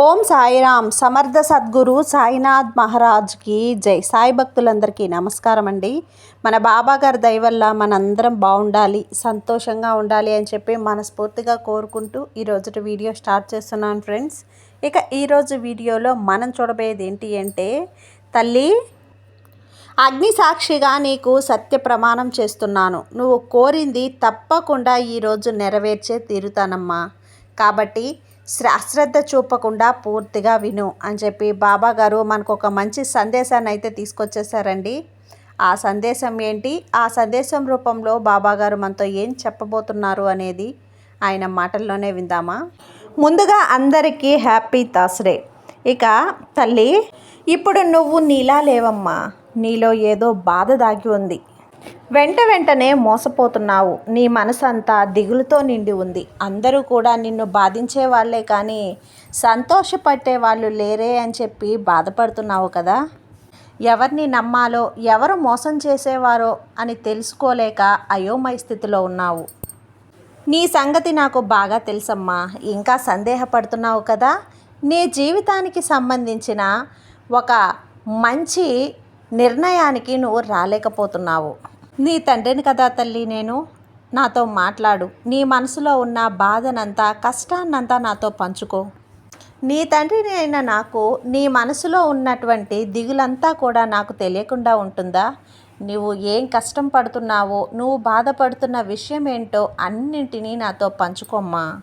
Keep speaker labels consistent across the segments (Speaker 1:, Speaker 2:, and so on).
Speaker 1: ఓం సాయిరామ్ సమర్థ సద్గురు సాయినాథ్ మహారాజ్కి జై. సాయి భక్తులందరికీ నమస్కారం అండి. మన బాబా గారి దయ వల్ల మనందరం బాగుండాలి సంతోషంగా ఉండాలి అని చెప్పి మనస్ఫూర్తిగా కోరుకుంటూ ఈరోజు వీడియో స్టార్ట్ చేస్తున్నాను ఫ్రెండ్స్. ఇక ఈరోజు వీడియోలో మనం చూడబోయేది ఏంటి అంటే తల్లి అగ్ని సాక్షిగా నీకు సత్య ప్రమాణం చేస్తున్నాను. నువ్వు కోరింది తప్పకుండా ఈరోజు నెరవేర్చే తీరుతానమ్మా. కాబట్టి అశ్రద్ధ చూపకుండా పూర్తిగా విను అని చెప్పి బాబా గారు మనకు ఒక మంచి సందేశాన్ని అయితే తీసుకొచ్చేసారండి. ఆ సందేశం ఏంటి? ఆ సందేశం రూపంలో బాబా గారు మనతో ఏం చెప్పబోతున్నారు అనేది ఆయన మాటల్లోనే విందామా? ముందుగా అందరికీ హ్యాపీ థర్స్డే. ఇక తల్లి ఇప్పుడు నువ్వు నీలా లేవమ్మా. నీలో ఏదో బాధ దాగి ఉంది. వెంట వెంటనే మోసపోతున్నావు. నీ మనసు అంతా దిగులుతో నిండి ఉంది. అందరూ కూడా నిన్ను బాధించే వాళ్ళే కానీ సంతోషపట్టే వాళ్ళు లేరే అని చెప్పి బాధపడుతున్నావు కదా? ఎవరిని నమ్మాలో ఎవరు మోసం చేసేవారో అని తెలుసుకోలేక అయోమయ స్థితిలో ఉన్నావు. నీ సంగతి నాకు బాగా తెలుసమ్మా. ఇంకా సందేహపడుతున్నావు కదా? నీ జీవితానికి సంబంధించిన ఒక మంచి నిర్ణయానికి నువ్వు రాలేకపోతున్నావు. నీ తండ్రిని కదా తల్లి నేను. నాతో మాట్లాడు. నీ మనసులో ఉన్న బాధనంతా కష్టాన్నంతా నాతో పంచుకో. నీ తండ్రిని అయిన నాకు నీ మనసులో ఉన్నటువంటి దిగులంతా కూడా నాకు తెలియకుండా ఉంటుందా? నువ్వు ఏం కష్టం పడుతున్నావో నువ్వు బాధపడుతున్న విషయం ఏంటో అన్నింటినీ నాతో పంచుకోమ్మా.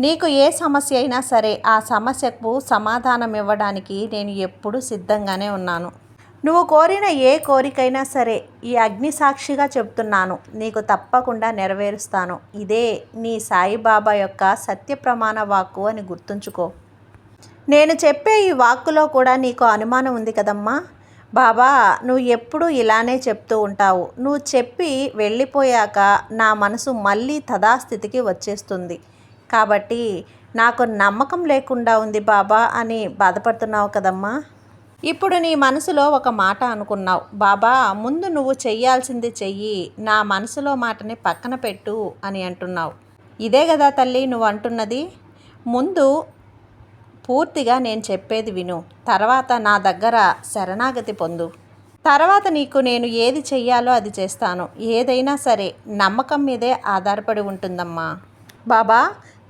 Speaker 1: నీకు ఏ సమస్య అయినా సరే ఆ సమస్యకు సమాధానం ఇవ్వడానికి నేను ఎప్పుడూ సిద్ధంగానే ఉన్నాను. నువ్వు కోరిన ఏ కోరికైనా సరే ఈ అగ్ని సాక్షిగా చెప్తున్నాను. నీకు తప్పకుండా నెరవేరుస్తాను. ఇదే నీ సాయిబాబా యొక్క సత్య ప్రమాణ వాక్కు అని గుర్తుంచుకో. నేను చెప్పే ఈ వాక్కులో కూడా నీకు అనుమానం ఉంది కదమ్మా. బాబా నువ్వు ఎప్పుడూ ఇలానే చెప్తూ ఉంటావు. నువ్వు చెప్పి వెళ్ళిపోయాక నా మనసు మళ్ళీ తదాస్థితికి వచ్చేస్తుంది. కాబట్టి నాకు నమ్మకం లేకుండా ఉంది బాబా అని బాధపడుతున్నావు కదమ్మా. ఇప్పుడు నీ మనసులో ఒక మాట అనుకున్నావు. బాబా ముందు నువ్వు చెయ్యాల్సింది చెయ్యి నా మనసులో మాటని పక్కన పెట్టు అని అంటున్నావు. ఇదే కదా తల్లి నువ్వు అంటున్నది? ముందు పూర్తిగా నేను చెప్పేది విను. తర్వాత నా దగ్గర శరణాగతి పొందు. తర్వాత నీకు నేను ఏది చెయ్యాలో అది చేస్తాను. ఏదైనా సరే నమ్మకం మీదే ఆధారపడి ఉంటుందమ్మా. బాబా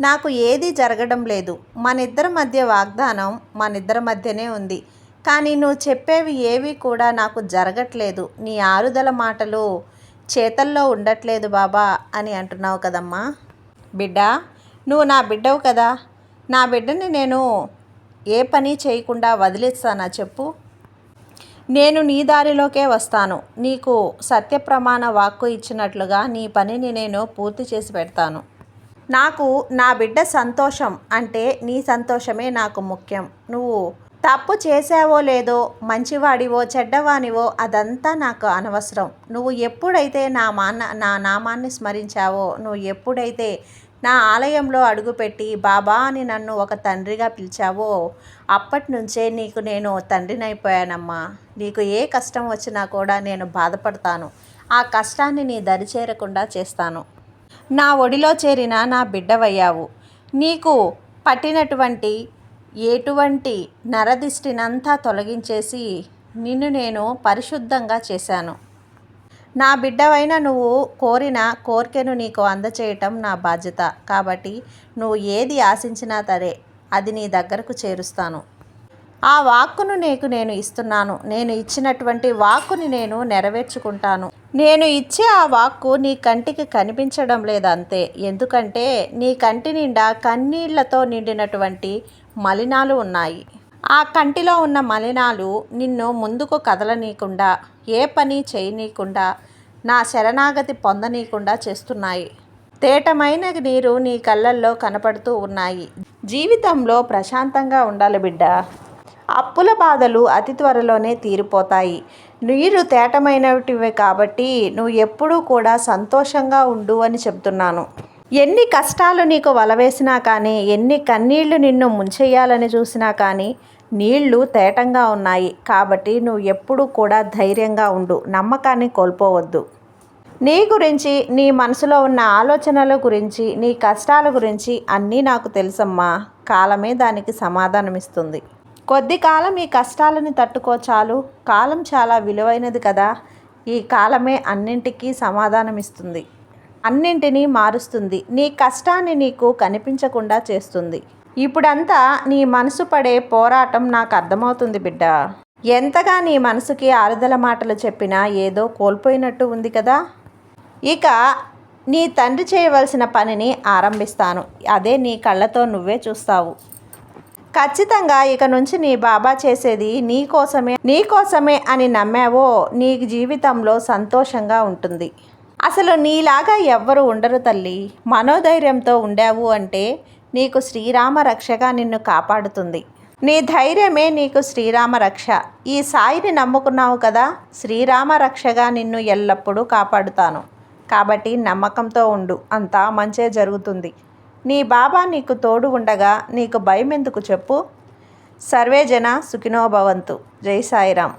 Speaker 1: నాకు ఏది జరగడం లేదు. మన ఇద్దరి మధ్య వాగ్దానం మన ఇద్దరి మధ్యనే ఉంది. కానీ నువ్వు చెప్పేవి ఏవి కూడా నాకు జరగట్లేదు. నీ ఆరుదల మాటలు చేతల్లో ఉండట్లేదు బాబా అని అంటున్నావు కదమ్మా. బిడ్డ నువ్వు నా బిడ్డవు కదా. నా బిడ్డని నేను ఏ పని చేయకుండా వదిలేస్తానా చెప్పు. నేను నీ దారిలోకే వస్తాను. నీకు సత్యప్రమాణ వాక్కు ఇచ్చినట్లుగా నీ పనిని నేను పూర్తి చేసి పెడతాను. నాకు నా బిడ్డ సంతోషం అంటే నీ సంతోషమే నాకు ముఖ్యం. నువ్వు తప్పు చేసావో లేదో మంచివాడివో చెడ్డవానివో అదంతా నాకు అనవసరం. నువ్వు ఎప్పుడైతే నా మాన్న నా నామాన్ని స్మరించావో నువ్వు ఎప్పుడైతే నా ఆలయంలో అడుగుపెట్టి బాబా అని నన్ను ఒక తండ్రిగా పిలిచావో అప్పటి నుంచే నీకు నేను తండ్రినైపోయానమ్మా. నీకు ఏ కష్టం వచ్చినా కూడా నేను బాధపడతాను. ఆ కష్టాన్ని నీ దరిచేరకుండా చేస్తాను. నా ఒడిలో చేరిన నా బిడ్డవయ్యావు. నీకు పట్టినటువంటి ఎటువంటి నరదిష్టినంతా తొలగించేసి నిన్ను నేను పరిశుద్ధంగా చేశాను. నా బిడ్డవైన నువ్వు కోరిన కోరికను నీకు అందచేయటం నా బాధ్యత. కాబట్టి నువ్వు ఏది ఆశించినా సరే అది నీ దగ్గరకు చేరుస్తాను. ఆ వాక్కును నీకు నేను ఇస్తున్నాను. నేను ఇచ్చినటువంటి వాక్కుని నేను నెరవేర్చుకుంటాను. నేను ఇచ్చే ఆ వాక్కు నీ కంటికి కనిపించడం లేదంతే. ఎందుకంటే నీ కంటి నిండా కన్నీళ్ళతో నిండినటువంటి మలినాలు ఉన్నాయి. ఆ కంటిలో ఉన్న మలినాలు నిన్ను ముందుకు కదలనీయకుండా ఏ పని చేయనీయకుండా నా శరణాగతి పొందనీయకుండా చేస్తున్నాయి. తేటమైన నీరు నీ కళ్ళల్లో కనపడుతూ ఉన్నాయి. జీవితంలో ప్రశాంతంగా ఉండాలి బిడ్డ. అప్పుల బాధలు అతి త్వరలోనే తీరిపోతాయి. నీరు తేటమైనటివే కాబట్టి నువ్వు ఎప్పుడూ కూడా సంతోషంగా ఉండు అని చెప్తున్నాను. ఎన్ని కష్టాలు నీకు వలవేసినా కానీ ఎన్ని కన్నీళ్ళు నిన్ను ముంచెయ్యాలని చూసినా కానీ నీళ్ళు తేటంగా ఉన్నాయి. కాబట్టి నువ్వు ఎప్పుడూ కూడా ధైర్యంగా ఉండు నమ్మకాన్ని కోల్పోవద్దు. నీ గురించి నీ మనసులో ఉన్న ఆలోచనల గురించి నీ కష్టాల గురించి అన్నీ నాకు తెలుసమ్మా. కాలమే దానికి సమాధానమిస్తుంది. కొద్ది కాలం ఈ కష్టాలను తట్టుకో చాలు. కాలం చాలా విలువైనది కదా. ఈ కాలమే అన్నింటికీ సమాధానమిస్తుంది. అన్నింటినీ మారుస్తుంది. నీ కష్టాన్ని నీకు కనిపించకుండా చేస్తుంది. ఇప్పుడంతా నీ మనసు పడే పోరాటం నాకు అర్థమవుతుంది బిడ్డ. ఎంతగా నీ మనసుకి ఆరుదల మాటలు చెప్పినా ఏదో కోల్పోయినట్టు ఉంది కదా. ఇక నీ తండ్రి చేయవలసిన పనిని ఆరంభిస్తాను. అదే నీ కళ్ళతో నువ్వే చూస్తావు. ఖచ్చితంగా ఇక నుంచి నీ బాబా చేసేది నీ కోసమే నీ కోసమే అని నమ్మావో నీ జీవితంలో సంతోషంగా ఉంటుంది. అసలు నీలాగా ఎవ్వరు ఉండరు తల్లి. మనోధైర్యంతో ఉండావు అంటే నీకు శ్రీరామ రక్షగా నిన్ను కాపాడుతుంది. నీ ధైర్యమే నీకు శ్రీరామ రక్ష. ఈ సాయిని నమ్ముకున్నావు కదా శ్రీరామ రక్షగా నిన్ను ఎల్లప్పుడూ కాపాడుతాను. కాబట్టి నమ్మకంతో ఉండు అంతా మంచే జరుగుతుంది. నీ బాబా నీకు తోడు ఉండగా నీకు భయం ఎందుకు చెప్పు సర్వేజన సుఖినోభవంతు జై సాయిరామ్.